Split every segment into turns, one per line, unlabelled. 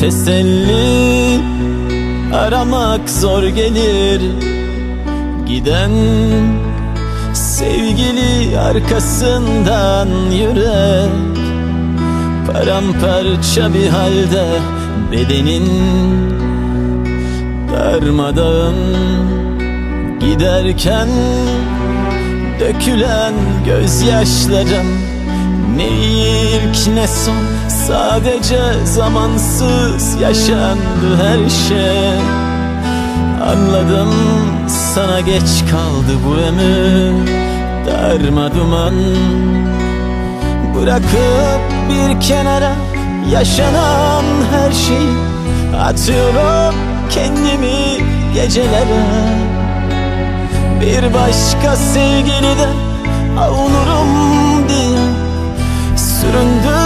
Teselli aramak zor gelir. Giden sevgili arkasından yürek. Paramparça bir halde bedenin darmadağın Giderken dökülen gözyaşlarım Ne ilk ne son Sadece zamansız yaşandı her şey. Anladım sana geç kaldı bu ömür. Darma duman. Bırakıp bir kenara yaşanan her şeyi Atıyorum kendimi gecelere. Bir başka sevgiliden avunurum diye Süründü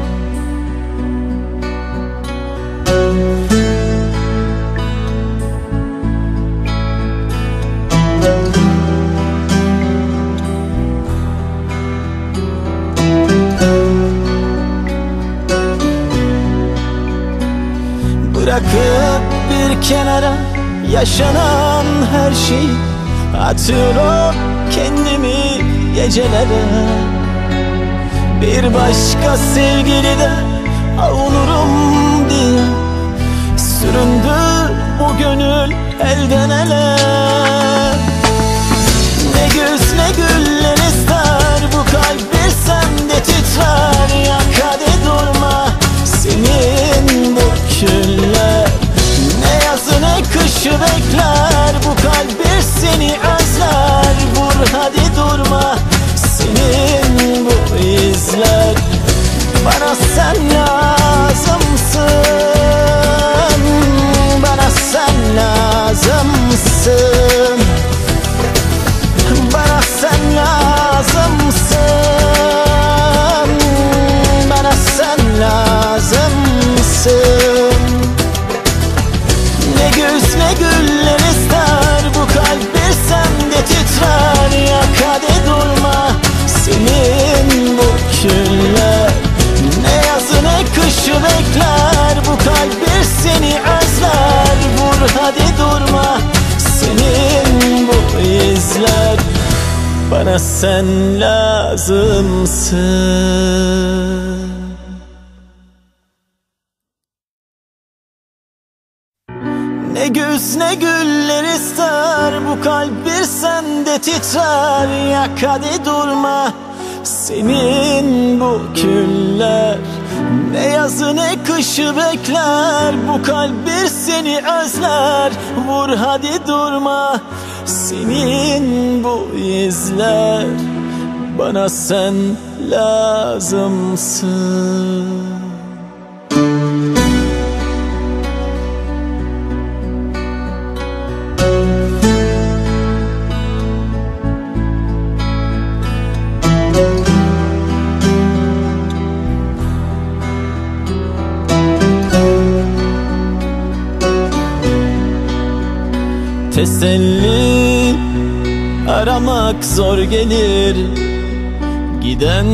bir kenara yaşanan her şeyi Atıyorum kendimi gecelere. Bir başka sevgilide avunurum diye. Süründü bu gönül elden ele Bana sen lazımsın. Ne güz ne güller ister Bu kalp bir sende titrer. Yak hadi durma Senin bu küller Ne yazı ne kışı bekler. Bu kalp bir seni özler. Vur hadi durma. Senin bu izler. Bana sen lazımsın Teselli aramak zor gelir. Giden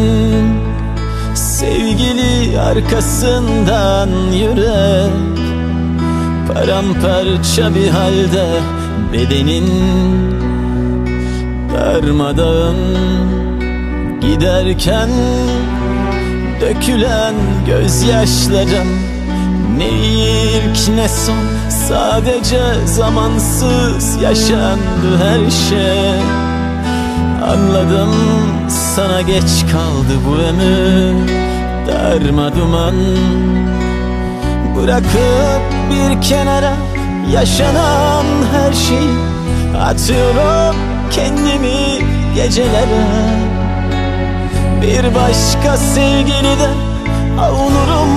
Sevgili arkasından yürek. Paramparça bir halde bedenin Darmadağın giderken Dökülen gözyaşlarım Ne ilk ne son Sadece zamansız yaşandı her şey. Anladım sana geç kaldı bu ömür. Darma duman. Bırakıp bir kenara yaşanan her şeyi Atıyorum kendimi gecelere. Bir başka sevgilide avunurum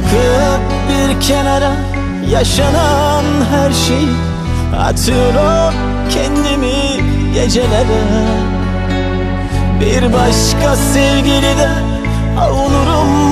Bırakıp bir kenara yaşanan her şeyi Atıyorum kendimi gecelere. Bir başka sevgilide avunurum